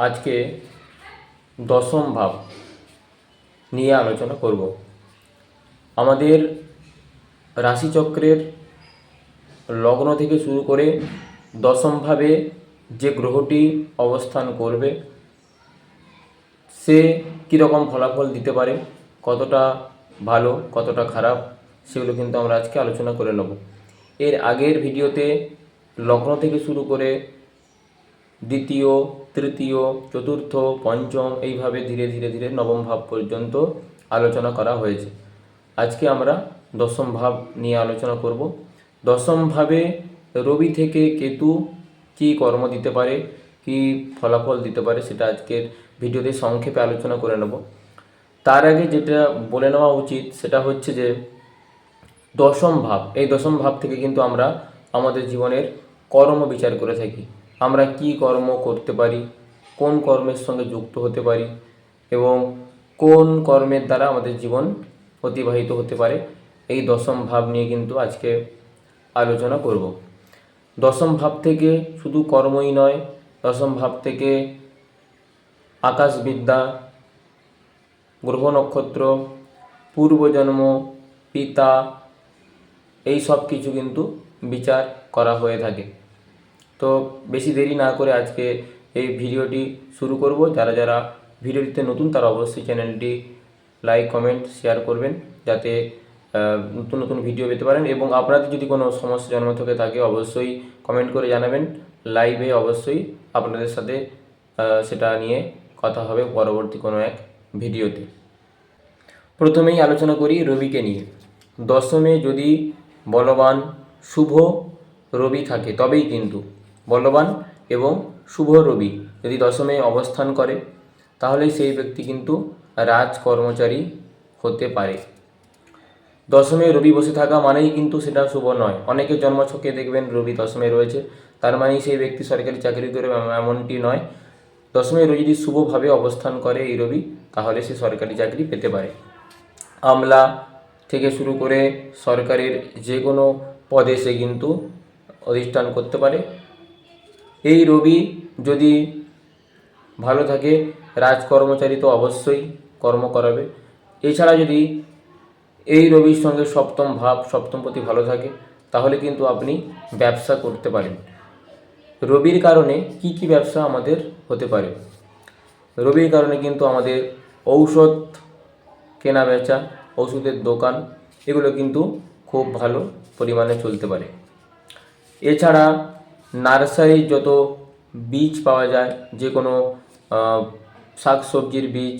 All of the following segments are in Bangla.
আজকে দশম ভাব নিয়ে আলোচনা করব। আমাদের রাশিচক্রের লগ্ন থেকে শুরু করে দশম ভাবে যে গ্রহটি অবস্থান করবে, সে কীরকম ফলাফল দিতে পারে, কতটা ভালো, কতটা খারাপ, সেগুলো কিন্তু আমরা আজকে আলোচনা করে নেব। এর আগের ভিডিওতে লগ্ন থেকে শুরু করে দ্বিতীয়, তৃতীয়, চতুর্থ, পঞ্চম এইভাবে ধীরে ধীরে ধীরে নবম ভাব পর্যন্ত আলোচনা করা হয়েছে। আজকে আমরা দশম ভাব নিয়ে আলোচনা করব। দশম ভাবে রবি থেকে কেতু কি কর্ম দিতে পারে, কি ফলাফল দিতে পারে সেটা আজকের ভিডিওতে সংক্ষেপে আলোচনা করে নেব। তার আগে যেটা বলে নেওয়া উচিত সেটা হচ্ছে যে দশম ভাব, এই দশম ভাব থেকে কিন্তু আমরা আমাদের জীবনের কর্ম বিচার করে থাকি। আমরা কি কর্ম করতে পারি? কোন কর্মের সঙ্গে যুক্ত হতে পারি? এবং কোন কর্মের দ্বারা আমাদের জীবন অতিবাহিত হতে পারে? এই দশম ভাব নিয়ে কিন্তু আজকে আলোচনা করব। দশম ভাব থেকে শুধু কর্মই নয়, দশম ভাব থেকে আকাশবিদ্যা, গ্রহ নক্ষত্র, পূর্বজন্ম, পিতা, এই সব কিছু কিন্তু বিচার করা হয়ে থাকে। তো বেশি দেরি না করে আজকে এই ভিডিওটি শুরু করব। যারা যারা ভিডিওটিতে নতুন, তারা অবশ্যই চ্যানেলটি লাইক, কমেন্ট, শেয়ার করবেন যাতে নতুন নতুন ভিডিও পেতে পারেন এবং আপনাদের যদি কোনো সমস্যা, জন্ম থেকে থাকে, অবশ্যই কমেন্ট করে জানাবেন। লাইভে অবশ্যই আপনাদের সাথে সেটা নিয়ে কথা হবে পরবর্তী কোনো এক ভিডিওতে। প্রথমেই আলোচনা করি রবিকে নিয়ে। দশমে যদি বলবান শুভ রবি থাকে, তবেই কিন্তু বলবান এবং শুভ রবি যদি দশমে অবস্থান করে, তাহলে সেই ব্যক্তি কিন্তু রাজ কর্মচারী হতে পারে। দশমে রবি বসে থাকা মানেই কিন্তু সেটা শুভ নয়। অনেকের জন্মছকে দেখবেন রবি দশমে রয়েছে, তার মানেই সেই ব্যক্তি সরকারি চাকরি করে এম- এমনটি নয়। দশমে রবি যদি শুভভাবে অবস্থান করে এই রবি, তাহলে সে সরকারি চাকরি পেতে পারে। আমলা থেকে শুরু করে সরকারের যে কোনো পদে সে কিন্তু অধিষ্ঠান করতে পারে। এই রবি যদি ভালো থাকে, রাজকর্মচারী তো অবশ্যই কর্ম করাবে। এছাড়া যদি এই রবির সঙ্গে সপ্তম ভাব, সপ্তম প্রতি ভালো থাকে, তাহলে কিন্তু আপনি ব্যবসা করতে পারেন। রবির কারণে কি কি ব্যবসা আমাদের হতে পারে? রবির কারণে কিন্তু আমাদের ঔষধ কেনা বেচা ওষুধের দোকান, এগুলো কিন্তু খুব ভালো পরিমাণে চলতে পারে। এছাড়া নার্সারির যত বীজ পাওয়া যায়, যে কোনো শাক সবজির বীজ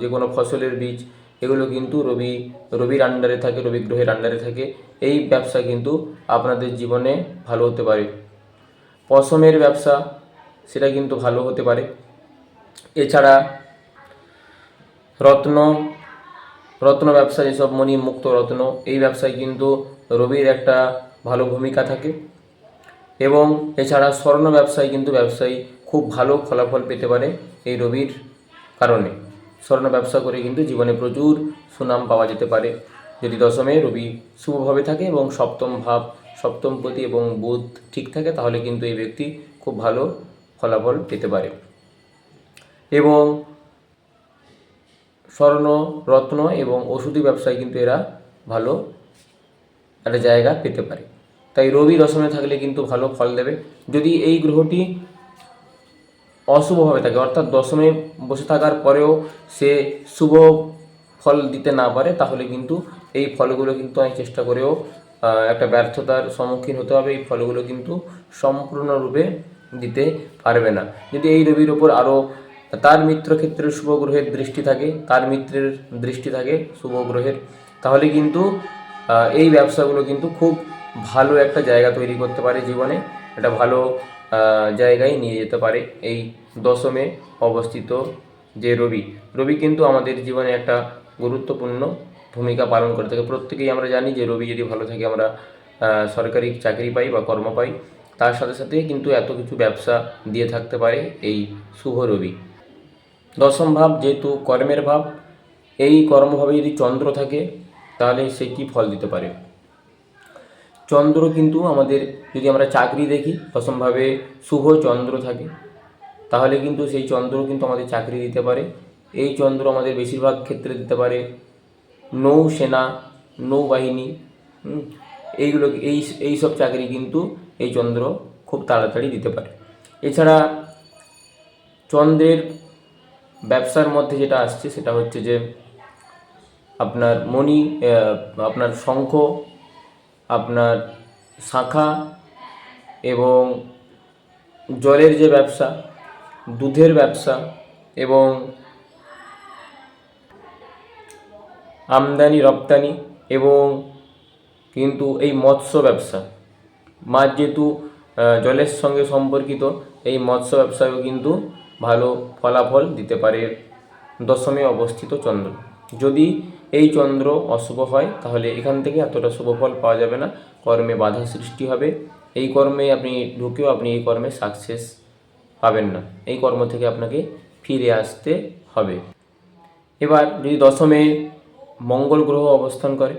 যে কোনো ফসলের বীজ, এগুলো কিন্তু রবি, রবির আন্ডারে থাকে, রবি গ্রহের আন্ডারে থাকে। এই ব্যবসা কিন্তু আপনাদের জীবনে ভালো হতে পারে। পশমের ব্যবসা, সেটা কিন্তু ভালো হতে পারে। এছাড়া রত্ন রত্ন ব্যবসা, যেসব মণি মুক্ত রত্ন, এই ব্যবসায় কিন্তু রবির একটা ভালো ভূমিকা থাকে। এবং এছাড়া স্বর্ণ ব্যবসায় কিন্তু ব্যবসায়ী খুব ভালো ফলাফল পেতে পারে এই রবির কারণে। স্বর্ণ ব্যবসা করে কিন্তু জীবনে প্রচুর সুনাম পাওয়া যেতে পারে। যদি দশমে রবি শুভভাবে থাকে এবং সপ্তম ভাব, সপ্তম প্রতি এবং বুধ ঠিক থাকে, তাহলে কিন্তু এই ব্যক্তি খুব ভালো ফলাফল পেতে পারে। এবং স্বর্ণ, রত্ন এবং ওষুধি ব্যবসায় কিন্তু এরা ভালো একটা জায়গা পেতে পারে। তাই রবি দশমে থাকলে কিন্তু ভালো ফল দেবে। যদি এই গ্রহটি অশুভভাবে থাকে, অর্থাৎ দশমে বসে থাকার পরেও সে শুভ ফল দিতে না পারে, তাহলে কিন্তু এই ফলগুলো কিন্তু আমি চেষ্টা করেও একটা ব্যর্থতার সম্মুখীন হতে হবে। এই ফলগুলো কিন্তু সম্পূর্ণরূপে দিতে পারবে না। যদি এই রবির ওপর আরও তার মিত্র ক্ষেত্রে শুভ গ্রহের দৃষ্টি থাকে, তার মিত্রের দৃষ্টি থাকে শুভ গ্রহের, তাহলে কিন্তু এই ব্যবসাগুলো কিন্তু খুব ভালো একটা জায়গা তৈরি করতে পারে জীবনে, একটা ভালো জায়গায় নিয়ে যেতে পারে এই দশমে অবস্থিত যে রবি। রবি কিন্তু আমাদের জীবনে একটা গুরুত্বপূর্ণ ভূমিকা পালন করে থাকে। প্রত্যেকেই আমরা জানি যে রবি যদি ভালো থাকে, আমরা সরকারি চাকরি পাই বা কর্ম পাই, তার সাথে সাথে কিন্তু এত কিছু ব্যবসা দিয়ে থাকতে পারে এই শুভ রবি। দশম ভাব যেহেতু কর্মের ভাব, এই কর্মভাবে যদি চন্দ্র থাকে, তাহলে সে কী ফল দিতে পারে? চন্দ্র কিন্তু আমাদের যদি আমরা চাকরি দেখি দশমভাবে শুভ চন্দ্র থাকে, তাহলে কিন্তু সেই চন্দ্র কিন্তু আমাদের চাকরি দিতে পারে। এই চন্দ্র আমাদের বেশিরভাগ ক্ষেত্রে দিতে পারে নৌসেনা, নৌবাহিনী এইগুলো, এই এই সব চাকরি কিন্তু এই চন্দ্র খুব তাড়াতাড়ি দিতে পারে। এছাড়া চন্দ্রের ব্যবসার মধ্যে যেটা আসছে সেটা হচ্ছে যে আপনার মণি আপনার শঙ্খ আপনার শাখা এবং জলের যে ব্যবসা, দুধের ব্যবসা এবং আমদানি, রপ্তানি এবং কিন্তু এই মৎস্য ব্যবসা। মাছ যেহেতু জলের সঙ্গে সম্পর্কিত, এই মৎস্য ব্যবসায়ও কিন্তু ভালো ফলাফল দিতে পারে দশমে অবস্থিত চন্দ্র। যদি এই চন্দ্র অশুভ হয়, তাহলে এখান থেকে এতটা শুভ ফল পাওয়া যাবে না। কর্মে বাধা সৃষ্টি হবে। এই কর্মে আপনি ঢুকেও আপনি এই কর্মে সাকসেস পাবেন না। এই কর্ম থেকে আপনাকে ফিরে আসতে হবে। এবার যদি দশমে মঙ্গল গ্রহ অবস্থান করে,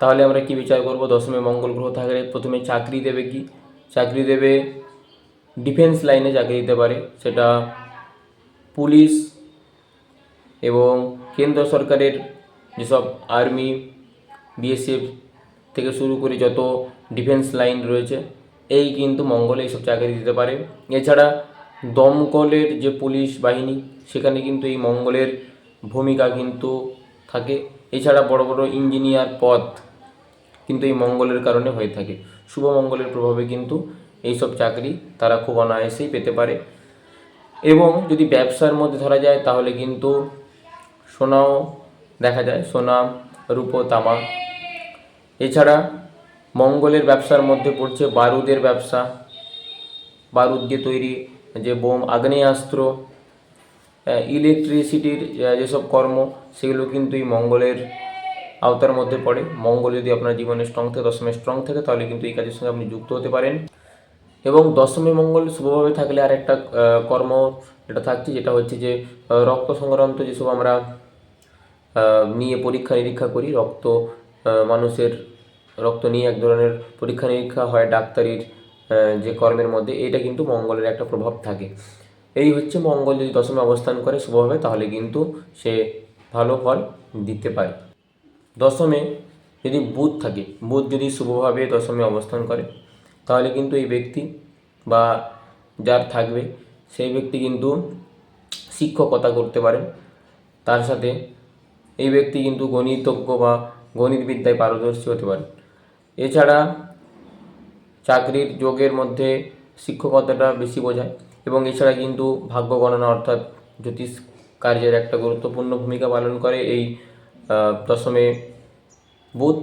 তাহলে আমরা কি বিচার করব? দশমে মঙ্গল গ্রহ থাকলে প্রথমে চাকরি দেবে কি? চাকরি দেবে ডিফেন্স লাইনে চাকরি দিতে পারে। সেটা পুলিশ এবং কেন্দ্র সরকারের যেসব আর্মি, বিএসএফ থেকে শুরু করে যত ডিফেন্স লাইন রয়েছে, এই কিন্তু মঙ্গলে এইসব চাকরি দিতে পারে। এছাড়া দমকলের যে পুলিশ বাহিনী, সেখানে কিন্তু এই মঙ্গলের ভূমিকা কিন্তু থাকে। এছাড়া বড় বড় ইঞ্জিনিয়ার পদ কিন্তু এই মঙ্গলের কারণে হয়ে থাকে। শুভ মঙ্গলের প্রভাবে কিন্তু এইসব চাকরি তারা খুব অনায়াসেই পেতে পারে। এবং যদি ব্যবসার মধ্যে ধরা যায়, তাহলে কিন্তু সোনাও দেখা যায়, সোনা, রূপো, তামা। এছাড়া মঙ্গলের ব্যবসার মধ্যে পড়ছে বারুদের ব্যবসা। বারুদ দিয়ে তৈরি যে বোম, আগ্নেয়াস্ত্র ইলেকট্রিসিটির যেসব কর্ম, সেগুলো কিন্তু এই মঙ্গলের আওতার মধ্যে পড়ে। মঙ্গল যদি আপনার জীবনে স্ট্রং থাকে, দশমে স্ট্রং থাকে, তাহলে কিন্তু এই কাজের সঙ্গে আপনি যুক্ত হতে পারেন। এবং দশমী মঙ্গল শুভভাবে থাকলে আর একটা কর্ম যেটা থাকছে, যেটা হচ্ছে যে রক্ত সংক্রান্ত যেসব আমরা নিয়ে পরীক্ষা নিরীক্ষা করি, রক্ত মানুষের রক্ত নিয়ে এক ধরনের পরীক্ষা নিরীক্ষা হয় ডাক্তারির যে কর্মের মধ্যে এটা কিন্তু মঙ্গলের একটা প্রভাব থাকে। এই হচ্ছে মঙ্গল যদি দশমে অবস্থান করে শুভভাবে তাহলে কিন্তু সে ভালো ফল দিতে পারে। দশমে যদি বুধ থাকে, বুধ যদি শুভভাবে দশমে অবস্থান করে, তাহলে কিন্তু এই ব্যক্তি বা যার থাকবে, সেই ব্যক্তি কিন্তু শিক্ষকতা করতে পারেন। তার সাথে এই ব্যক্তি কিন্তু গণিতজ্ঞ বা গণিতবিদ্যায় পারদর্শী হতে পারে। এছাড়া চাকরির যোগের মধ্যে শিক্ষকতাটা বেশি বোঝায় এবং এছাড়া কিন্তু ভাগ্য গণনা অর্থাৎ জ্যোতিষ কার্যের একটা গুরুত্বপূর্ণ ভূমিকা পালন করে। এই দশমে বুধ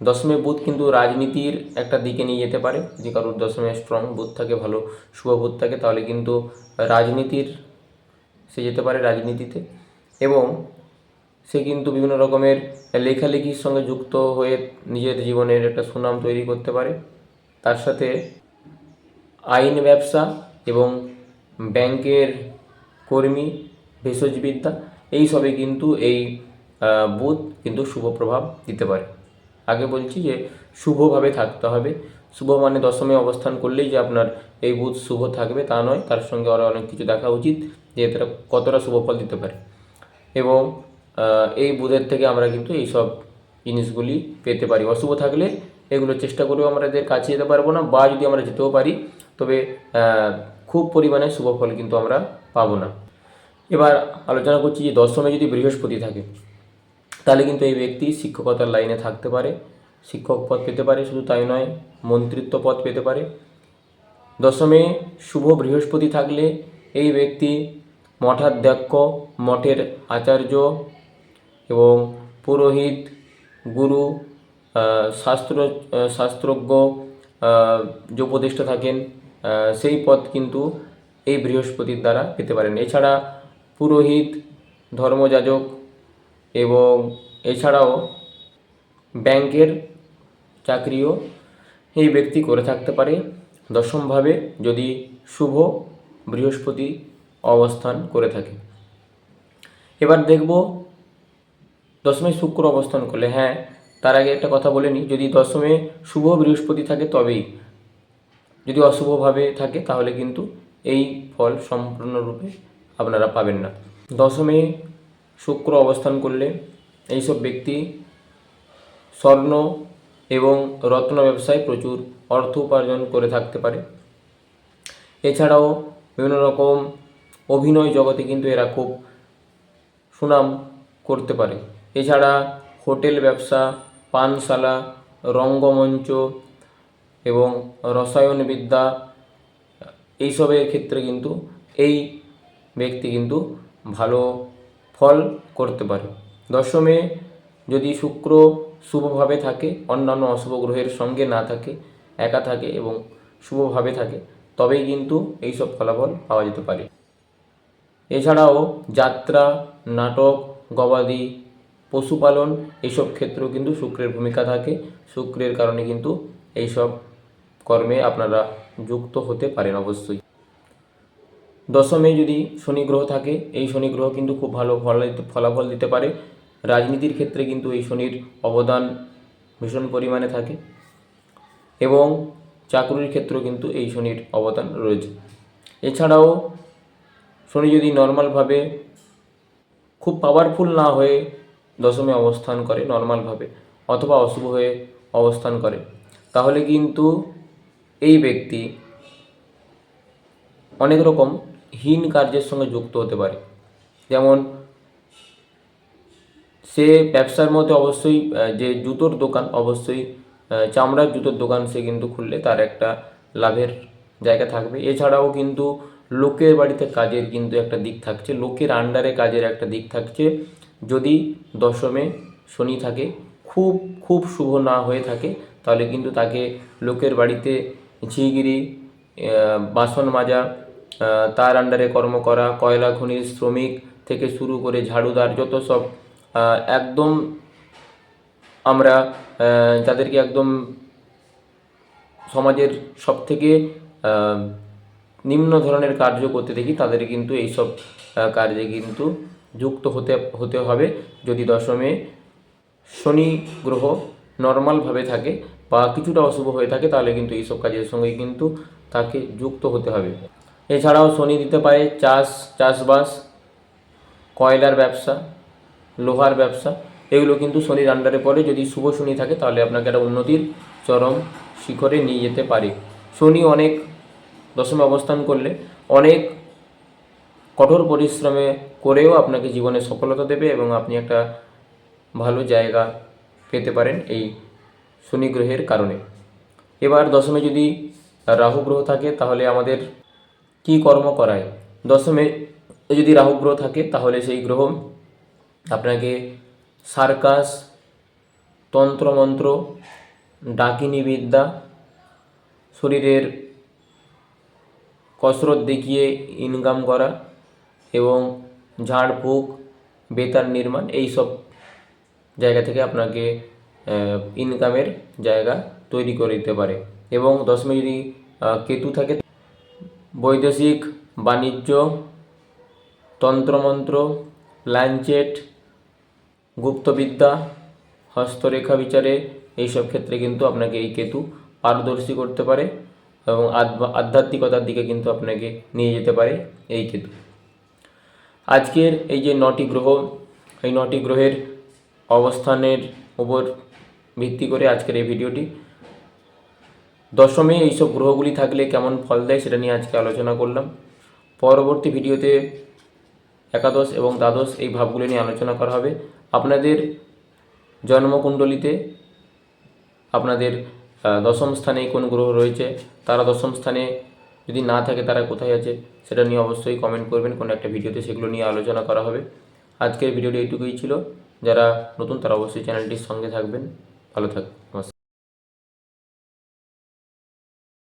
দশমে বুধ কিন্তু রাজনীতির একটা দিকে নিয়ে যেতে পারে। যদি কারোর দশমে স্ট্রং বুধ থাকে, ভালো শুভ বুধ থাকে, তাহলে কিন্তু রাজনীতির সে যেতে পারে রাজনীতিতে। এবং সে কিন্তু বিভিন্ন রকমের লেখালেখির সঙ্গে যুক্ত হয়ে নিজের জীবনের একটা সুনাম তৈরি করতে পারে। তার সাথে আইন ব্যবসা এবং ব্যাংকের কর্মী, ভেষজবিদ্যা, এই সবে কিন্তু এই বুধ কিন্তু শুভ প্রভাব দিতে পারে। আগে বলছি যে শুভভাবে থাকতে হবে। শুভ মানে দশমে অবস্থান করলেই যে আপনার এই বুধ শুভ থাকবে তা নয়, তার সঙ্গে আরও অনেক কিছু দেখা উচিত যে তারা কতটা শুভ ফল দিতে পারে। এবং এই বুধের থেকে আমরা কিন্তু এই সব জিনিসগুলি পেতে পারি। অশুভ থাকলে এগুলো চেষ্টা করেও আমরা এদের কাছে যেতে পারব না, বা যদি আমরা যেতেও পারি, তবে খুব পরিমাণে শুভ ফল কিন্তু আমরা পাবো না। এবার আলোচনা করছি যে দশমে যদি বৃহস্পতি থাকে, তাহলে কিন্তু এই ব্যক্তি শিক্ষকতার লাইনে থাকতে পারে, শিক্ষক পদ পেতে পারে, শুধু তাই নয়, মন্ত্রিত্ব পদ পেতে পারে। দশমে শুভ বৃহস্পতি থাকলে এই ব্যক্তি মঠাধ্যক্ষ, মঠের আচার্য এবং পুরোহিত, গুরু শাস্ত্র শাস্ত্রজ্ঞ যে উপদেষ্টা থাকেন সেই পদ কিন্তু এই বৃহস্পতির দ্বারা পেতে পারেন। এছাড়া পুরোহিত, ধর্মযাজক এবং এছাড়াও ব্যাংকের চাকরিও এই ব্যক্তি করে থাকতে পারে। দশমভাবে যদি শুভ বৃহস্পতি অবস্থান করে থাকে। এবার দেখব দশমে শুক্র অবস্থান করলে হ্যাঁ তার আগে একটা কথা বলে নিই, যদি দশমে শুভ বৃহস্পতি থাকে তবেই। যদি অশুভভাবে থাকে, তাহলে কিন্তু এই ফল সম্পূর্ণরূপে আপনারা পাবেন না। দশমে শুক্র অবস্থান করলে এইসব ব্যক্তি স্বর্ণ এবং রত্ন ব্যবসায় প্রচুর অর্থ উপার্জন করে থাকতে পারে। এছাড়াও বিভিন্ন রকম অভিনয় জগতে কিন্তু এরা খুব সুনাম করতে পারে। এছাড়া হোটেল ব্যবসা, পানশালা, রঙ্গমঞ্চ এবং রসায়নবিদ্যা, এইসবের ক্ষেত্রে কিন্তু এই ব্যক্তি কিন্তু ভালো ফল করতে পারে। দশমে যদি শুক্র শুভভাবে থাকে, অন্যান্য অশুভ গ্রহের সঙ্গে না থাকে, একা থাকে এবং শুভভাবে থাকে, তবেই কিন্তু এইসব ফলাফল পাওয়া যেতে পারে। এছাড়াও যাত্রা, নাটক, গবাদি পশুপালন এইসব ক্ষেত্রেও কিন্তু শুক্রের ভূমিকা থাকে। শুক্রের কারণে কিন্তু এইসব কর্মে আপনারা যুক্ত হতে পারেন অবশ্যই। দশমে যদি শনি গ্রহ থাকে, এই শনি গ্রহ কিন্তু খুব ভালো ফল, ফলাফল দিতে পারে। রাজনীতির ক্ষেত্রে কিন্তু এই শনির অবদান ভীষণ পরিমাণে থাকে এবং চাকরির ক্ষেত্রেও কিন্তু এই শনির অবদান রয়েছে। এছাড়াও শনি যদি নর্মালভাবে খুব পাওয়ারফুল না হয়ে দশমে অবস্থান করে নর্মালভাবে অথবা অশুভ হয়ে অবস্থান করে। তাহলে কিন্তু এই ব্যক্তি অনেক রকম হীন কার্যের সঙ্গে যুক্ত হতে পারে। যেমন সে ব্যবসার মধ্যে অবশ্যই যে জুতোর দোকান, অবশ্যই চামড়ার জুতোর দোকান সে কিন্তু খুললে তার একটা লাভের জায়গা থাকবে। এছাড়াও কিন্তু লোকের বাড়িতে কাজের কিন্তু একটা দিক থাকছে, লোকের আন্ডারে কাজের একটা দিক থাকছে। যদি দশমে শনি থাকে, খুব খুব শুভ না হয়ে থাকে, তাহলে কিন্তু তাকে লোকের বাড়িতে ঝিগিরি বাসন মাজা তার আন্ডারে কর্ম করা, কয়লা খনির শ্রমিক থেকে শুরু করে ঝাড়ুদার যত সব একদম আমরা যাদেরকে একদম সমাজের সব থেকে নিম্ন ধরনের কার্য করতে দেখি, তাদের কিন্তু এইসব কার্যে কিন্তু যুক্ত হতে হতে হবে। যদি দশমে শনি গ্রহ নর্মালভাবে থাকে বা কিছুটা অশুভ হয়ে থাকে, তাহলে কিন্তু এইসব কাজের সঙ্গে কিন্তু তাকে যুক্ত হতে হবে। এছাড়াও শনি দিতে পারে চাষ, চাষবাস, কয়লার ব্যবসা, লোহার ব্যবসা, এগুলো কিন্তু শনির আন্ডারে পড়ে। যদি শুভ শনি থাকে, তাহলে আপনাকে একটা উন্নতির চরম শিখরে নিয়ে যেতে পারে। শনি অনেক দশমে অবস্থান করলে অনেক কঠোর পরিশ্রমে করেও আপনাকে জীবনে সফলতা দেবে এবং আপনি একটা ভালো জায়গা পেতে পারেন এই শনি গ্রহের কারণে। এবার দশমে যদি রাহু গ্রহ থাকে, তাহলে আমাদের কি কর্ম করায়? দশমে যদি রাহু গ্রহ থাকে, তাহলে সেই গ্রহ আপনাকে সার্কাস, তন্ত্রমন্ত্র, ডাকিনী বিদ্যা, শরীরের কসরত দেখিয়ে ইনকাম করা এবং ঝাড়ফুঁক বেতার নির্মাণ এই সব জায়গা থেকে আপনাকে ইনকামের জায়গা তৈরি করে দিতে পারে। এবং দশমে যদি কেতু থাকে, বৈদেশিক, বাণিজ্য, তন্ত্রমন্ত্র প্ল্যানচেট গুপ্তবিদ্যা, হস্তরেখা বিচারে এইসব ক্ষেত্রে কিন্তু আপনাকে এই কেতু পারদর্শী করতে পারে এবং আধ্য- আধ্যাত্মিকতার দিকে কিন্তু আপনাকে নিয়ে যেতে পারে এই কেতু। আজকের এই যে নটি গ্রহ, এই নটি গ্রহের অবস্থানের উপর ভিত্তি করে আজকের এই ভিডিওটি। দশমে এইসব গ্রহগুলি থাকলে কেমন ফল দেয় সেটা নিয়ে আজকে আলোচনা করলাম। পরবর্তী ভিডিওতে একাদশ এবং দ্বাদশ এই ভাবগুলি নিয়ে আলোচনা করা হবে। আপনাদের জন্মকুণ্ডলিতে আপনাদের দশম স্থানে কোন গ্রহ রয়েছে? তারা দশম স্থানে যদি না থাকে তারা কোথায় আছে সেটা নিয়ে অবশ্যই কমেন্ট করবেন, কোনো একটা ভিডিওতে সেগুলো নিয়ে আলোচনা করা হবে। আজকের ভিডিওটি এইটুকুই ছিল। যারা নতুন তারা অবশ্যই চ্যানেলটির সঙ্গে থাকবেন। ভালো থাকবেন নমস্কার।